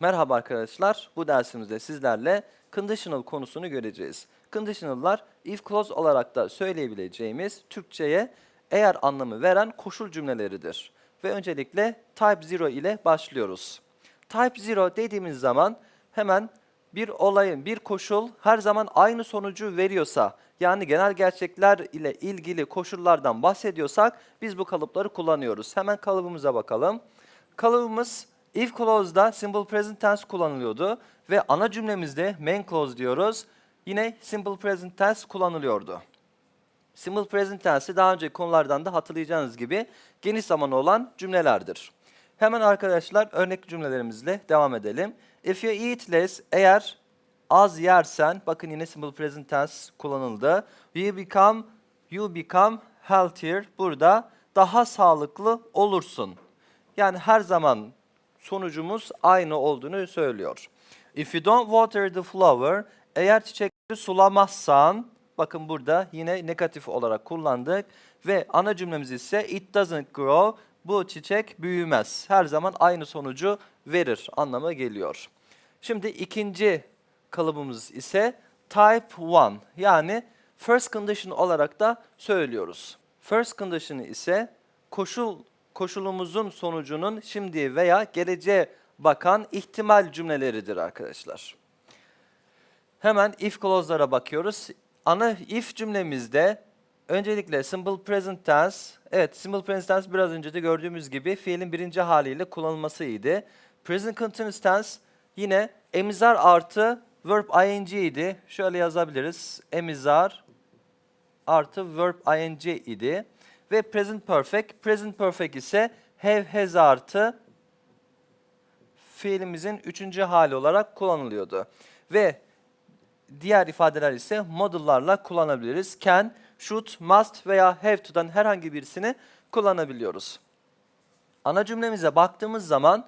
Merhaba arkadaşlar. Bu dersimizde sizlerle conditional konusunu göreceğiz. Conditional'lar if clause olarak da söyleyebileceğimiz Türkçe'ye eğer anlamı veren koşul cümleleridir. Ve öncelikle type 0 ile başlıyoruz. Type 0 dediğimiz zaman hemen bir olayın, bir koşul her zaman aynı sonucu veriyorsa, yani genel gerçekler ile ilgili koşullardan bahsediyorsak biz bu kalıpları kullanıyoruz. Hemen kalıbımıza bakalım. Kalıbımız if clause'da simple present tense kullanılıyordu ve ana cümlemizde main clause diyoruz. Yine simple present tense kullanılıyordu. Simple present tense daha önceki konulardan da hatırlayacağınız gibi geniş zamanı olan cümlelerdir. Hemen arkadaşlar örnek cümlelerimizle devam edelim. If you eat less, eğer az yersen, bakın yine simple present tense kullanıldı. You become, you become healthier. Burada daha sağlıklı olursun. Yani her zaman sonucumuz aynı olduğunu söylüyor. If you don't water the flower, eğer çiçekleri sulamazsan, bakın burada yine negatif olarak kullandık ve ana cümlemiz ise it doesn't grow, bu çiçek büyümez. Her zaman aynı sonucu verir anlama geliyor. Şimdi ikinci kalıbımız ise type 1 yani first condition olarak da söylüyoruz. First condition ise koşul koşulumuzun sonucunun şimdi veya geleceğe bakan ihtimal cümleleridir arkadaşlar. Hemen if clause'lara bakıyoruz. Ana if cümlemizde öncelikle simple present tense, evet simple present tense biraz önce de gördüğümüz gibi fiilin birinci haliyle kullanılmasıydı. Present continuous tense yine emizar artı verb ing idi. Şöyle yazabiliriz. Emizar artı verb ing idi. Ve present perfect. Present perfect ise have has artı fiilimizin üçüncü hali olarak kullanılıyordu. Ve diğer ifadeler ise modullarla kullanabiliriz. Can, should, must veya have to'dan herhangi birisini kullanabiliyoruz. Ana cümlemize baktığımız zaman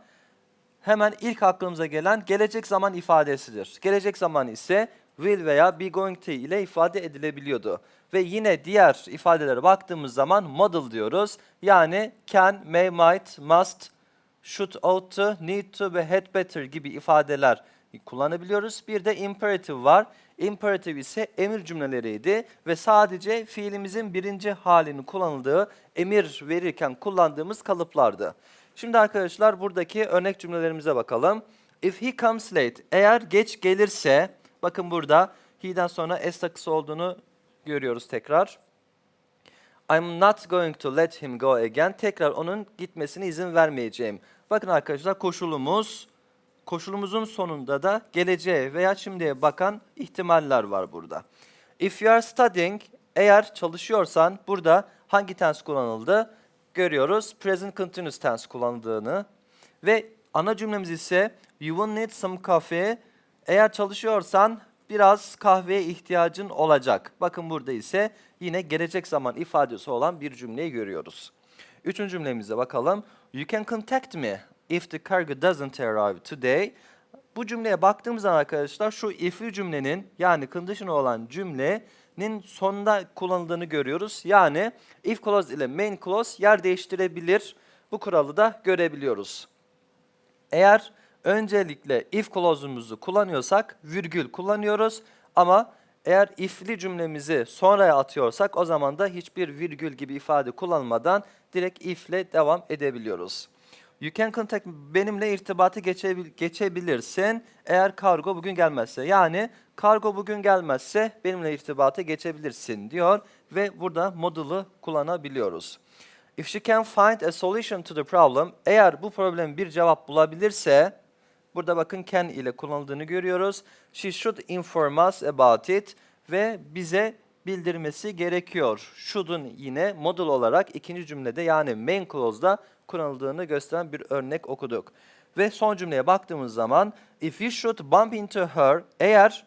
hemen ilk aklımıza gelen gelecek zaman ifadesidir. Gelecek zaman ise will veya be going to ile ifade edilebiliyordu. Ve yine diğer ifadelere baktığımız zaman model diyoruz. Yani can, may, might, must, should, ought to, need to ve had better gibi ifadeler kullanabiliyoruz. Bir de imperative var. Imperative ise emir cümleleriydi ve sadece fiilimizin birinci halini kullanıldığı, emir verirken kullandığımız kalıplardı. Şimdi arkadaşlar buradaki örnek cümlelerimize bakalım. If he comes late, eğer geç gelirse, bakın burada he'den sonra s takısı olduğunu görüyoruz tekrar. I'm not going to let him go again. Tekrar onun gitmesine izin vermeyeceğim. Bakın arkadaşlar koşulumuz, koşulumuzun sonunda da geleceğe veya şimdiye bakan ihtimaller var burada. If you are studying, eğer çalışıyorsan burada hangi tense kullanıldı? Görüyoruz present continuous tense kullanıldığını. Ve ana cümlemiz ise you will need some coffee. Eğer çalışıyorsan biraz kahveye ihtiyacın olacak. Bakın burada ise yine gelecek zaman ifadesi olan bir cümleyi görüyoruz. Üçüncü cümlemize bakalım. You can contact me if the cargo doesn't arrive today. Bu cümleye baktığımız zaman arkadaşlar şu if'li cümlenin yani conditional olan cümlenin sonunda kullanıldığını görüyoruz. Yani if clause ile main clause yer değiştirebilir. Bu kuralı da görebiliyoruz. Eğer öncelikle if clause'umuzu kullanıyorsak virgül kullanıyoruz ama eğer if'li cümlemizi sonraya atıyorsak o zaman da hiçbir virgül gibi ifade kullanmadan direkt if ile devam edebiliyoruz. You can contact benimle geçebil geçebilirsin eğer kargo bugün gelmezse. Yani kargo bugün gelmezse benimle irtibatı geçebilirsin diyor ve burada module'ı kullanabiliyoruz. If she can find a solution to the problem, eğer bu problem bir cevap bulabilirse, burada bakın can ile kullanıldığını görüyoruz. She should inform us about it ve bize bildirmesi gerekiyor. Should'un yine model olarak ikinci cümlede yani main clause'da kullanıldığını gösteren bir örnek okuduk. Ve son cümleye baktığımız zaman if you should bump into her, eğer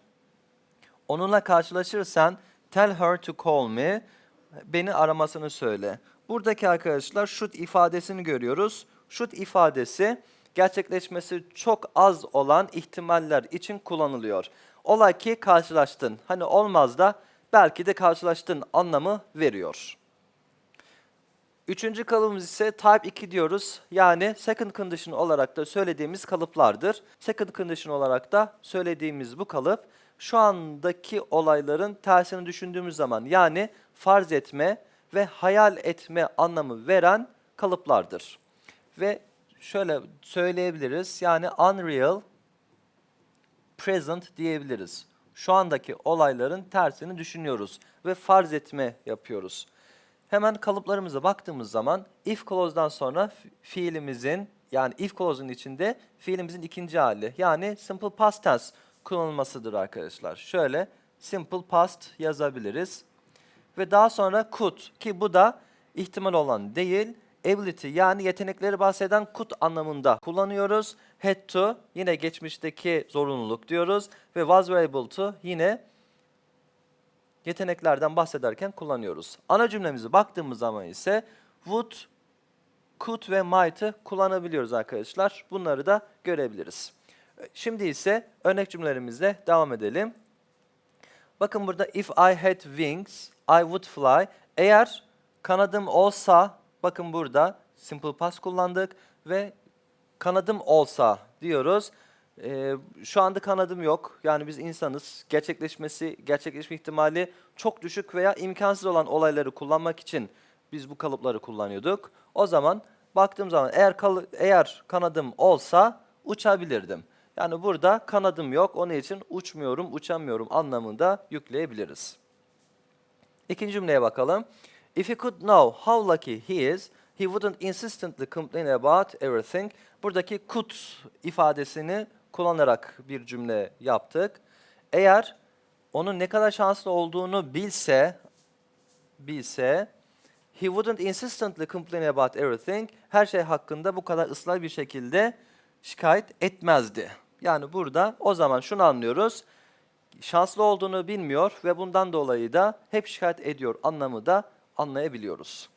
onunla karşılaşırsan tell her to call me, beni aramasını söyle. Buradaki arkadaşlar should ifadesini görüyoruz. Should ifadesi gerçekleşmesi çok az olan ihtimaller için kullanılıyor. Ola ki karşılaştın. Hani olmaz da belki de karşılaştın anlamı veriyor. Üçüncü kalıbımız ise type 2 diyoruz. Yani second condition olarak da söylediğimiz kalıplardır. Second condition olarak da söylediğimiz bu kalıp şu andaki olayların tersini düşündüğümüz zaman yani farz etme ve hayal etme anlamı veren kalıplardır. Ve şöyle söyleyebiliriz yani unreal present diyebiliriz. Şu andaki olayların tersini düşünüyoruz ve farz etme yapıyoruz. Hemen kalıplarımıza baktığımız zaman if clause'dan sonra fi- fiilimizin yani if clause'un içinde fiilimizin ikinci hali yani simple past tense kullanılmasıdır arkadaşlar. Şöyle simple past yazabiliriz. Ve daha sonra could ki bu da ihtimal olan değil ability yani yetenekleri bahseden could anlamında kullanıyoruz. Had to yine geçmişteki zorunluluk diyoruz ve was able to yine yeteneklerden bahsederken kullanıyoruz. Ana cümlemize baktığımız zaman ise would, could ve might'ı kullanabiliyoruz arkadaşlar. Bunları da görebiliriz. Şimdi ise örnek cümlelerimizle devam edelim. Bakın burada if I had wings, I would fly. Eğer kanadım olsa, bakın burada simple past kullandık ve kanadım olsa diyoruz. Ee, şu anda kanadım yok. Yani biz insanız. Gerçekleşmesi, gerçekleşme ihtimali çok düşük veya imkansız olan olayları kullanmak için biz bu kalıpları kullanıyorduk. O zaman baktığım zaman eğer kalı- eğer kanadım olsa uçabilirdim. Yani burada kanadım yok. Onun için uçmuyorum, uçamıyorum anlamında yükleyebiliriz. İkinci cümleye bakalım. If he could know how lucky he is, he wouldn't insistently complain about everything. Buradaki could ifadesini kullanarak bir cümle yaptık. Eğer onun ne kadar şanslı olduğunu bilse, bilse, he wouldn't insistently complain about everything. Her şey hakkında bu kadar ısrar bir şekilde şikayet etmezdi. Yani burada o zaman şunu anlıyoruz şanslı olduğunu bilmiyor ve bundan dolayı da hep şikayet ediyor anlamı da anlayabiliyoruz.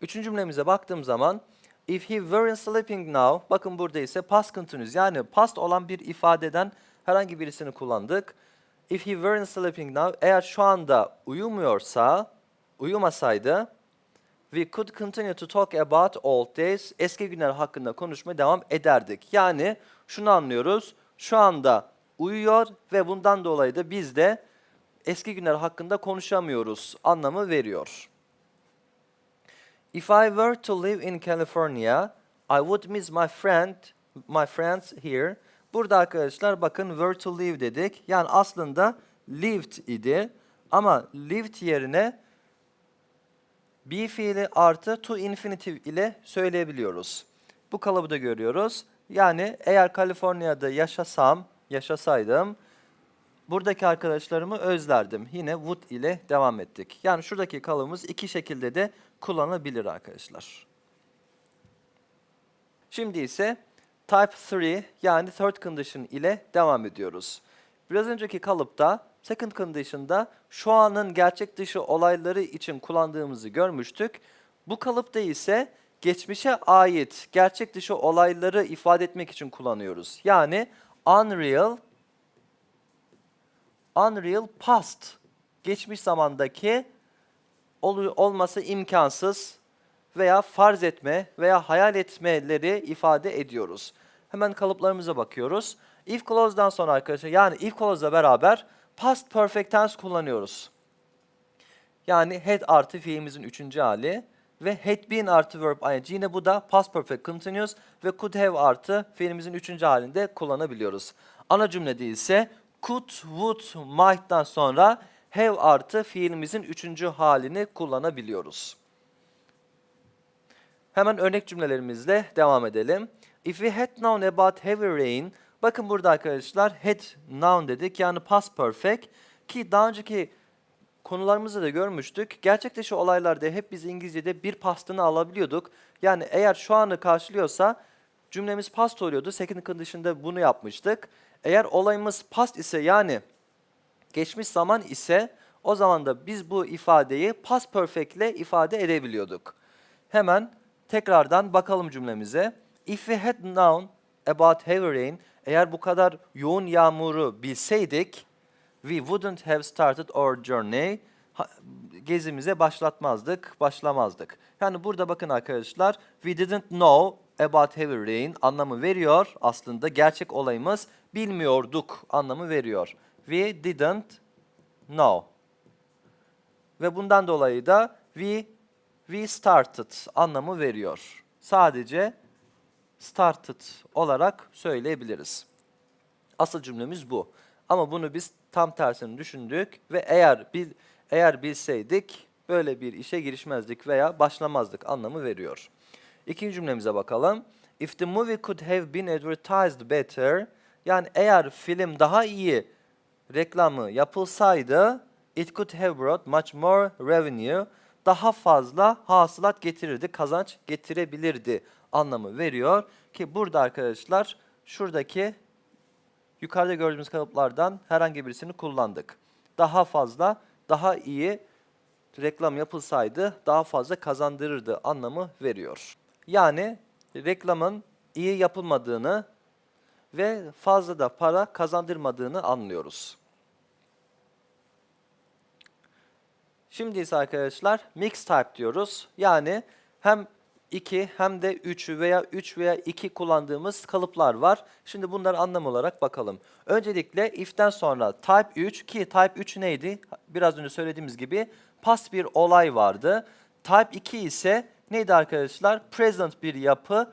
Üçüncü cümlemize baktığım zaman if he weren't sleeping now bakın burada ise past continuous yani past olan bir ifadeden herhangi birisini kullandık. If he weren't sleeping now eğer şu anda uyumuyorsa uyumasaydı we could continue to talk about old days. Eski günler hakkında konuşmaya devam ederdik. Yani şunu anlıyoruz. Şu anda uyuyor ve bundan dolayı da biz de eski günler hakkında konuşamıyoruz anlamı veriyor. If I were to live in California, I would miss my friend, my friends here. Burada arkadaşlar bakın were to live dedik. Yani aslında lived idi. Ama lived yerine be fiili artı to infinitive ile söyleyebiliyoruz. Bu kalıbı da görüyoruz. Yani eğer Kaliforniya'da yaşasam, yaşasaydım buradaki arkadaşlarımı özlerdim. Yine would ile devam ettik. Yani şuradaki kalıbımız iki şekilde de kullanılabilir arkadaşlar. Şimdi ise type 3 yani third condition ile devam ediyoruz. Biraz önceki kalıpta second condition'da şu anın gerçek dışı olayları için kullandığımızı görmüştük. Bu kalıpta ise geçmişe ait gerçek dışı olayları ifade etmek için kullanıyoruz. Yani unreal unreal past geçmiş zamandaki olu- olması imkansız veya farz etme veya hayal etmeleri ifade ediyoruz. Hemen kalıplarımıza bakıyoruz. If clause'dan sonra arkadaşlar yani if clause'la beraber past perfect tense kullanıyoruz. Yani had artı fiilimizin üçüncü hali ve had been artı verb ing yine bu da past perfect continuous ve could have artı fiilimizin üçüncü halinde kullanabiliyoruz. Ana cümlede ise could, would, might'tan sonra have artı fiilimizin üçüncü halini kullanabiliyoruz. Hemen örnek cümlelerimizle devam edelim. If we had known about heavy rain, bakın burada arkadaşlar had known dedik yani past perfect ki daha önceki konularımızda da görmüştük. Gerçek dışı olaylarda hep biz İngilizce'de bir pastını alabiliyorduk. Yani eğer şu anı karşılıyorsa cümlemiz past oluyordu. Second condition'da bunu yapmıştık. Eğer olayımız past ise yani geçmiş zaman ise o zaman da biz bu ifadeyi past perfect ile ifade edebiliyorduk. Hemen tekrardan bakalım cümlemize. If we had known about heavy rain, eğer bu kadar yoğun yağmuru bilseydik, we wouldn't have started our journey. gezimize başlatmazdık, başlamazdık. Yani burada bakın arkadaşlar, we didn't know about heavy rain anlamı veriyor. Aslında gerçek olayımız bilmiyorduk anlamı veriyor. We didn't know. Ve bundan dolayı da we we started anlamı veriyor. Sadece started olarak söyleyebiliriz. Asıl cümlemiz bu. Ama bunu biz tam tersini düşündük ve eğer bil, eğer bilseydik böyle bir işe girişmezdik veya başlamazdık anlamı veriyor. İkinci cümlemize bakalım. If the movie could have been advertised better, yani eğer film daha iyi reklamı yapılsaydı, it could have brought much more revenue, daha fazla hasılat getirirdi, kazanç getirebilirdi anlamı veriyor. Ki burada arkadaşlar şuradaki yukarıda gördüğümüz kalıplardan herhangi birisini kullandık. Daha fazla, daha iyi reklam yapılsaydı daha fazla kazandırırdı anlamı veriyor. Yani reklamın iyi yapılmadığını ve fazla da para kazandırmadığını anlıyoruz. Şimdi ise arkadaşlar mix type diyoruz. Yani hem 2 hem de 3 veya 3 veya 2 kullandığımız kalıplar var. Şimdi bunları anlam olarak bakalım. Öncelikle if'ten sonra type 3 ki type 3 neydi? Biraz önce söylediğimiz gibi past bir olay vardı. Type 2 ise neydi arkadaşlar? Present bir yapı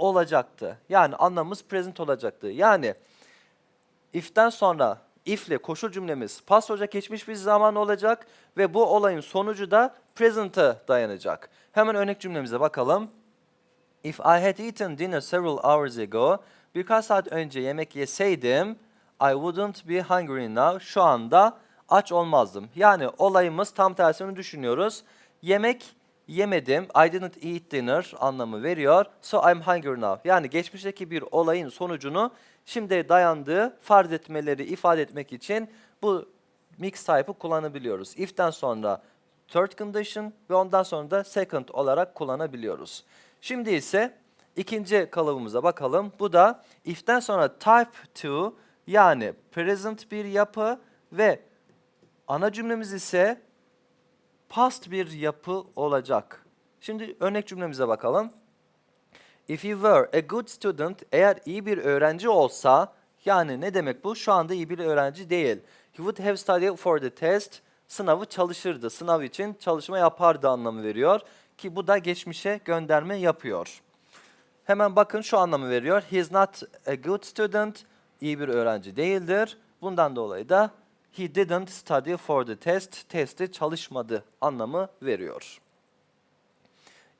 olacaktı. Yani anlamımız present olacaktı. Yani if'ten sonra if ile koşul cümlemiz past olacak geçmiş bir zaman olacak ve bu olayın sonucu da present'a dayanacak. Hemen örnek cümlemize bakalım. If I had eaten dinner several hours ago, birkaç saat önce yemek yeseydim, I wouldn't be hungry now. Şu anda aç olmazdım. Yani olayımız tam tersini düşünüyoruz. Yemek yemedim, I didn't eat dinner anlamı veriyor. So I'm hungry now. Yani geçmişteki bir olayın sonucunu şimdi dayandığı farz etmeleri ifade etmek için bu mix type'ı kullanabiliyoruz. If'ten sonra third condition ve ondan sonra da second olarak kullanabiliyoruz. Şimdi ise ikinci kalıbımıza bakalım. Bu da if'ten sonra type 2 yani present bir yapı ve ana cümlemiz ise past bir yapı olacak. Şimdi örnek cümlemize bakalım. If you were a good student, eğer iyi bir öğrenci olsa, yani ne demek bu? Şu anda iyi bir öğrenci değil. He would have studied for the test, sınavı çalışırdı. Sınav için çalışma yapardı anlamı veriyor. Ki bu da geçmişe gönderme yapıyor. Hemen bakın şu anlamı veriyor. He is not a good student, iyi bir öğrenci değildir. Bundan dolayı da he didn't study for the test, testi çalışmadı anlamı veriyor.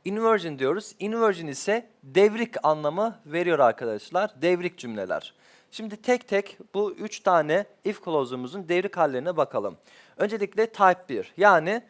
Inversion diyoruz. Inversion ise devrik anlamı veriyor arkadaşlar. Devrik cümleler. Şimdi tek tek bu üç tane if clause'umuzun devrik hallerine bakalım. Öncelikle type 1 yani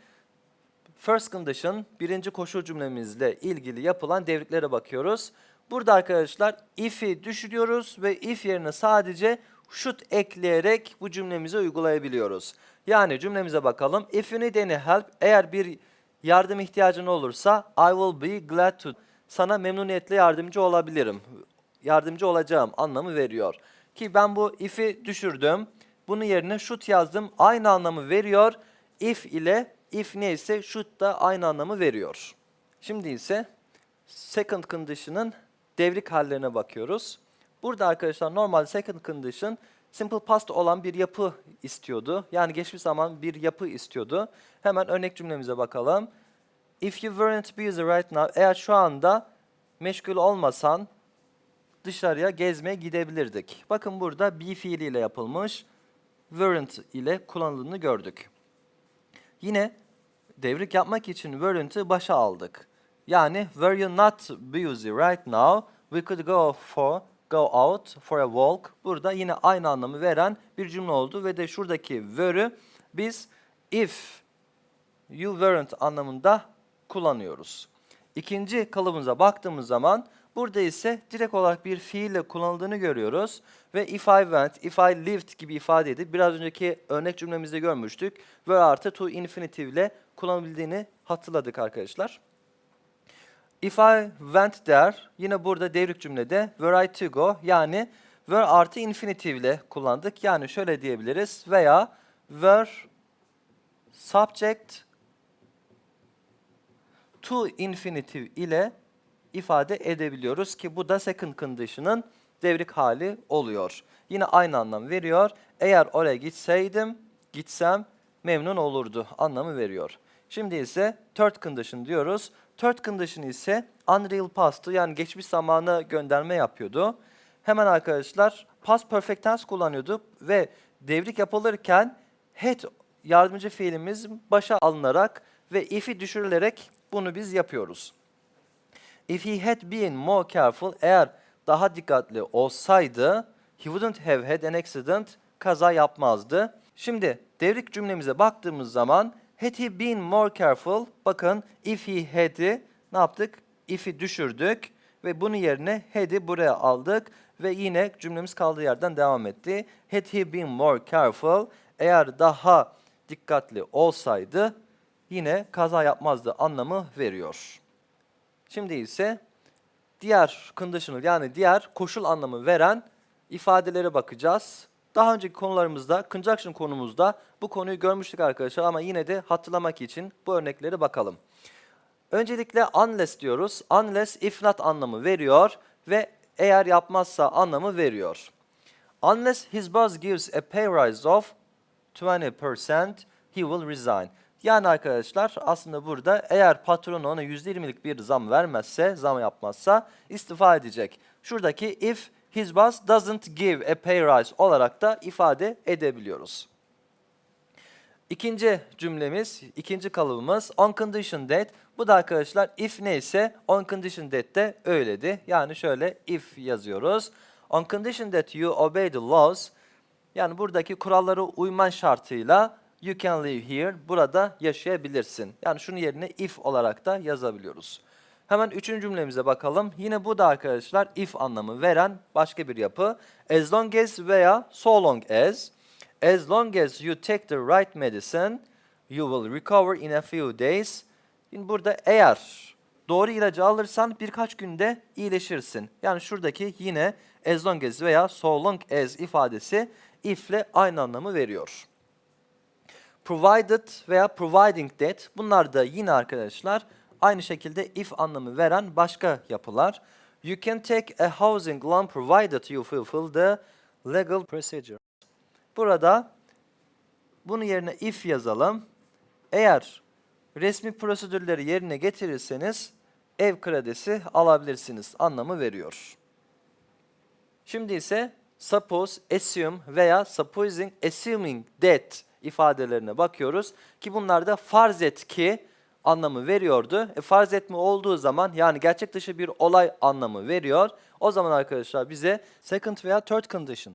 first condition birinci koşul cümlemizle ilgili yapılan devriklere bakıyoruz. Burada arkadaşlar if'i düşürüyoruz ve if yerine sadece should ekleyerek bu cümlemize uygulayabiliyoruz. Yani cümlemize bakalım. If you need any help, eğer bir yardım ihtiyacın olursa I will be glad to. Sana memnuniyetle yardımcı olabilirim. Yardımcı olacağım anlamı veriyor. Ki ben bu if'i düşürdüm. Bunun yerine should yazdım. Aynı anlamı veriyor. If ile if neyse should da aynı anlamı veriyor. Şimdi ise second condition'ın devrik hallerine bakıyoruz. Burada arkadaşlar normal second condition simple past olan bir yapı istiyordu. Yani geçmiş zaman bir yapı istiyordu. Hemen örnek cümlemize bakalım. If you weren't busy right now, eğer şu anda meşgul olmasan dışarıya gezmeye gidebilirdik. Bakın burada be fiiliyle yapılmış, weren't ile kullanıldığını gördük. Yine devrik yapmak için weren't'ı başa aldık. Yani were you not busy right now, we could go for go out for a walk. Burada yine aynı anlamı veren bir cümle oldu ve de şuradaki were'ü biz if you weren't anlamında kullanıyoruz. İkinci kalıbımıza baktığımız zaman burada ise direkt olarak bir fiille kullanıldığını görüyoruz. Ve if I went, if I lived gibi ifade edip biraz önceki örnek cümlemizde görmüştük. Were artı to infinitive ile kullanabildiğini hatırladık arkadaşlar. If I went there, yine burada devrik cümlede were I to go yani were artı infinitive ile kullandık. Yani şöyle diyebiliriz veya were subject to infinitive ile ifade edebiliyoruz ki bu da second condition'ın devrik hali oluyor. Yine aynı anlam veriyor. Eğer oraya gitseydim, gitsem memnun olurdu anlamı veriyor. Şimdi ise third condition diyoruz. Third condition ise unreal past'ı yani geçmiş zamanı gönderme yapıyordu. Hemen arkadaşlar past perfect tense kullanıyordu ve devrik yapılırken had yardımcı fiilimiz başa alınarak ve if'i düşürülerek bunu biz yapıyoruz. If he had been more careful, eğer daha dikkatli olsaydı, he wouldn't have had an accident, kaza yapmazdı. Şimdi devrik cümlemize baktığımız zaman, had he been more careful, bakın if he had'i ne yaptık? If'i düşürdük ve bunun yerine had'i buraya aldık ve yine cümlemiz kaldığı yerden devam etti. Had he been more careful, eğer daha dikkatli olsaydı yine kaza yapmazdı anlamı veriyor. Şimdi ise diğer conditional yani diğer koşul anlamı veren ifadelere bakacağız. Daha önceki konularımızda, conjunction konumuzda bu konuyu görmüştük arkadaşlar ama yine de hatırlamak için bu örnekleri bakalım. Öncelikle unless diyoruz. Unless if not anlamı veriyor ve eğer yapmazsa anlamı veriyor. Unless his boss gives a pay rise of 20% he will resign. Yani arkadaşlar aslında burada eğer patron ona %20'lik bir zam vermezse, zam yapmazsa istifa edecek. Şuradaki if his boss doesn't give a pay rise olarak da ifade edebiliyoruz. İkinci cümlemiz, ikinci kalıbımız on condition that. Bu da arkadaşlar if neyse on condition that de öyledi. Yani şöyle if yazıyoruz. On condition that you obey the laws. Yani buradaki kurallara uyman şartıyla you can live here. Burada yaşayabilirsin. Yani şunun yerine if olarak da yazabiliyoruz. Hemen üçüncü cümlemize bakalım. Yine bu da arkadaşlar if anlamı veren başka bir yapı. As long as veya so long as. As long as you take the right medicine, you will recover in a few days. Şimdi burada eğer doğru ilacı alırsan birkaç günde iyileşirsin. Yani şuradaki yine as long as veya so long as ifadesi if ile aynı anlamı veriyor. Provided veya providing that bunlar da yine arkadaşlar aynı şekilde if anlamı veren başka yapılar. You can take a housing loan provided you fulfill the legal procedure. Burada bunun yerine if yazalım. Eğer resmi prosedürleri yerine getirirseniz ev kredisi alabilirsiniz anlamı veriyor. Şimdi ise suppose, assume veya supposing, assuming that ifadelerine bakıyoruz ki bunlar da farz et ki anlamı veriyordu. E, farz etme olduğu zaman yani gerçek dışı bir olay anlamı veriyor. O zaman arkadaşlar bize second veya third condition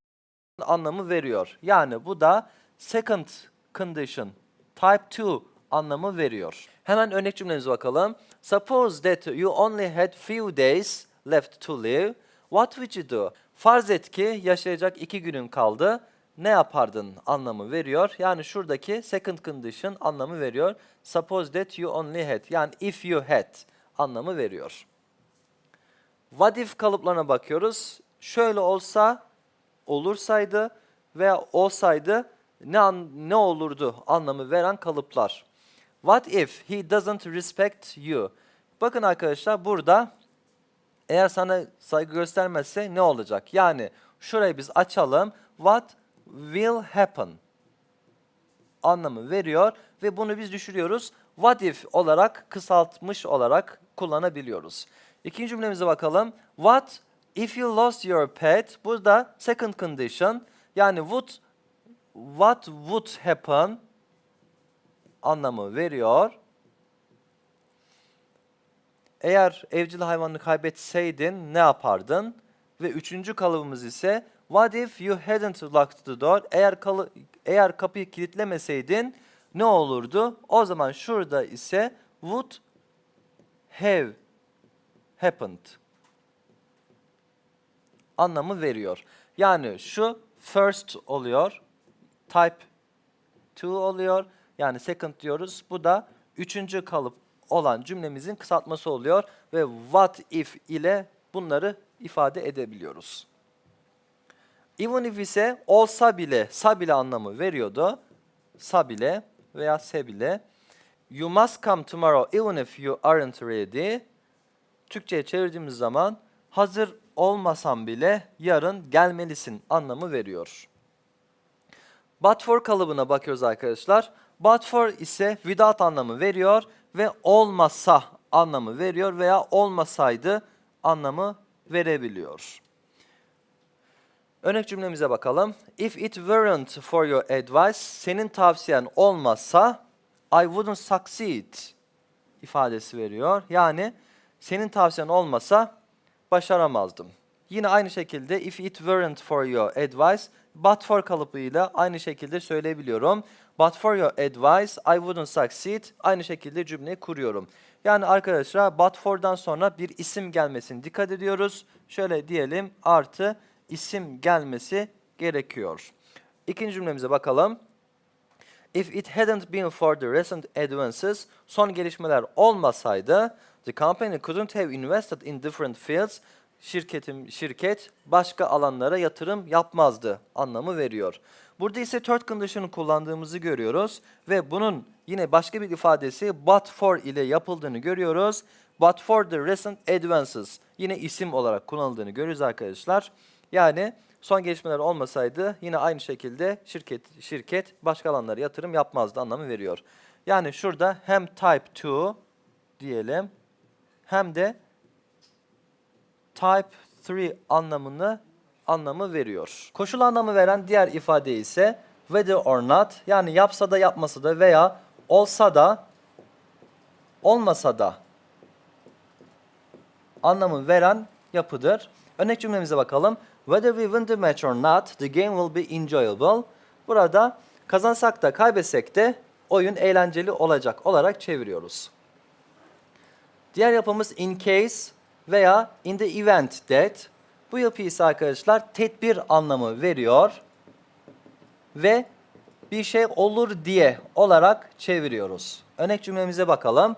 anlamı veriyor. Yani bu da second condition type 2 anlamı veriyor. Hemen örnek cümlemize bakalım. Suppose that you only had few days left to live. What would you do? Farz et ki yaşayacak iki günün kaldı. Ne yapardın anlamı veriyor. Yani şuradaki second condition anlamı veriyor. Suppose that you only had. Yani if you had anlamı veriyor. What if kalıplarına bakıyoruz. Şöyle olsa, olursaydı veya olsaydı ne an, ne olurdu anlamı veren kalıplar. What if he doesn't respect you? Bakın arkadaşlar burada eğer sana saygı göstermezse ne olacak? Yani şurayı biz açalım. What will happen? anlamı veriyor ve bunu biz düşürüyoruz. What if olarak kısaltmış olarak kullanabiliyoruz. İkinci cümlemize bakalım. What if you lost your pet? Burada second condition yani would what would happen anlamı veriyor. Eğer evcil hayvanını kaybetseydin ne yapardın? Ve üçüncü kalıbımız ise What if you hadn't locked the door? Eğer kalı, eğer kapıyı kilitlemeseydin ne olurdu? O zaman şurada ise would have happened anlamı veriyor. Yani şu first oluyor, type 2 oluyor. Yani second diyoruz. Bu da üçüncü kalıp olan cümlemizin kısaltması oluyor ve what if ile bunları ifade edebiliyoruz. Even if ise olsa bile, sa bile anlamı veriyordu. Sa bile veya se bile. You must come tomorrow even if you aren't ready. Türkçe'ye çevirdiğimiz zaman hazır olmasan bile yarın gelmelisin anlamı veriyor. But for kalıbına bakıyoruz arkadaşlar. But for ise without anlamı veriyor ve olmasa anlamı veriyor veya olmasaydı anlamı verebiliyor. Örnek cümlemize bakalım. If it weren't for your advice, senin tavsiyen olmazsa I wouldn't succeed ifadesi veriyor. Yani senin tavsiyen olmasa başaramazdım. Yine aynı şekilde if it weren't for your advice, but for kalıbıyla aynı şekilde söyleyebiliyorum. But for your advice, I wouldn't succeed. Aynı şekilde cümleyi kuruyorum. Yani arkadaşlar but for'dan sonra bir isim gelmesine dikkat ediyoruz. Şöyle diyelim artı isim gelmesi gerekiyor. İkinci cümlemize bakalım. If it hadn't been for the recent advances, son gelişmeler olmasaydı, the company couldn't have invested in different fields, şirketim, şirket başka alanlara yatırım yapmazdı anlamı veriyor. Burada ise third condition'ı kullandığımızı görüyoruz ve bunun yine başka bir ifadesi but for ile yapıldığını görüyoruz. But for the recent advances yine isim olarak kullanıldığını görüyoruz arkadaşlar. Yani son gelişmeler olmasaydı yine aynı şekilde şirket şirket başka alanlara yatırım yapmazdı anlamı veriyor. Yani şurada hem type 2 diyelim hem de type 3 anlamını anlamı veriyor. Koşul anlamı veren diğer ifade ise whether or not yani yapsa da yapmasa da veya olsa da olmasa da anlamı veren yapıdır. Örnek cümlemize bakalım. Whether we win the match or not, the game will be enjoyable. Burada kazansak da kaybetsek de oyun eğlenceli olacak olarak çeviriyoruz. Diğer yapımız in case veya in the event that. Bu yapı ise arkadaşlar tedbir anlamı veriyor ve bir şey olur diye olarak çeviriyoruz. Örnek cümlemize bakalım.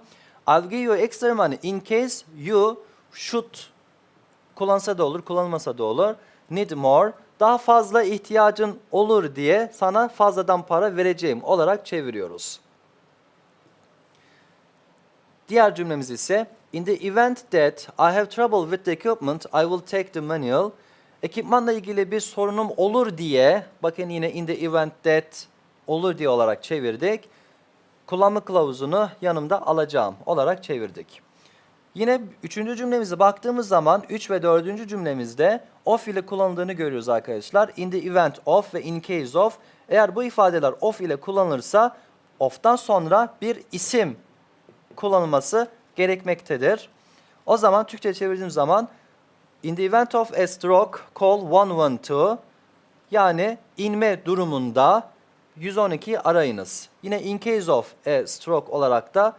I'll give you extra money in case you should kullansa da olur, kullanmasa da olur. Need more. Daha fazla ihtiyacın olur diye sana fazladan para vereceğim olarak çeviriyoruz. Diğer cümlemiz ise In the event that I have trouble with the equipment, I will take the manual. Ekipmanla ilgili bir sorunum olur diye, bakın yine in the event that olur diye olarak çevirdik. Kullanma kılavuzunu yanımda alacağım olarak çevirdik. Yine üçüncü cümlemize baktığımız zaman 3 ve dördüncü cümlemizde of ile kullanıldığını görüyoruz arkadaşlar. In the event of ve in case of. Eğer bu ifadeler of ile kullanılırsa of'tan sonra bir isim kullanılması gerekmektedir. O zaman Türkçe çevirdiğim zaman in the event of a stroke call 112 yani inme durumunda 112'yi arayınız. Yine in case of a stroke olarak da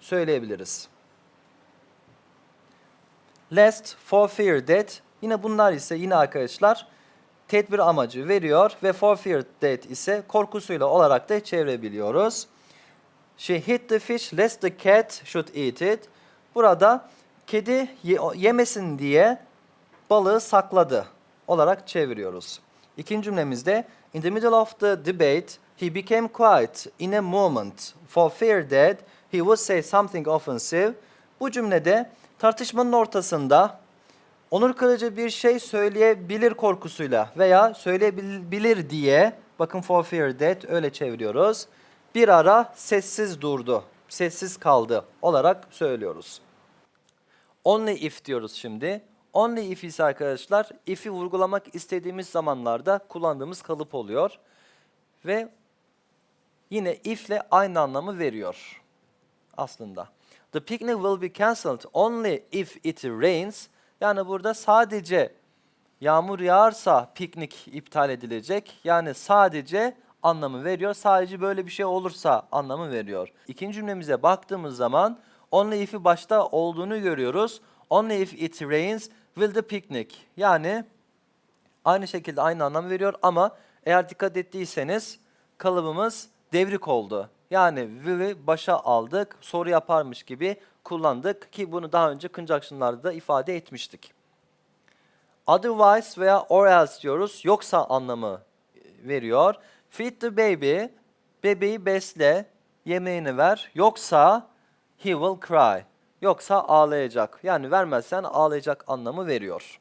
söyleyebiliriz. Lest for fear that yine bunlar ise yine arkadaşlar tedbir amacı veriyor ve for fear that ise korkusuyla olarak da çevirebiliyoruz. She hid the fish lest the cat should eat it. Burada kedi ye- yemesin diye balığı sakladı olarak çeviriyoruz. İkinci cümlemizde in the middle of the debate he became quiet in a moment for fear that he would say something offensive. Bu cümlede tartışmanın ortasında onur kırıcı bir şey söyleyebilir korkusuyla veya söyleyebilir diye bakın for fear that öyle çeviriyoruz. Bir ara sessiz durdu, sessiz kaldı olarak söylüyoruz. Only if diyoruz şimdi. Only if ise arkadaşlar if'i vurgulamak istediğimiz zamanlarda kullandığımız kalıp oluyor. Ve yine if'le aynı anlamı veriyor aslında. The picnic will be cancelled only if it rains. Yani burada sadece yağmur yağarsa piknik iptal edilecek. Yani sadece anlamı veriyor. Sadece böyle bir şey olursa anlamı veriyor. İkinci cümlemize baktığımız zaman only if'i başta olduğunu görüyoruz. Only if it rains will the picnic. Yani aynı şekilde aynı anlam veriyor ama eğer dikkat ettiyseniz kalıbımız devrik oldu. Yani will'i başa aldık, soru yaparmış gibi kullandık ki bunu daha önce conjunction'larda da ifade etmiştik. Otherwise veya or else diyoruz. Yoksa anlamı veriyor. Feed the baby bebeği besle, yemeğini ver yoksa he will cry. Yoksa ağlayacak. Yani vermezsen ağlayacak anlamı veriyor.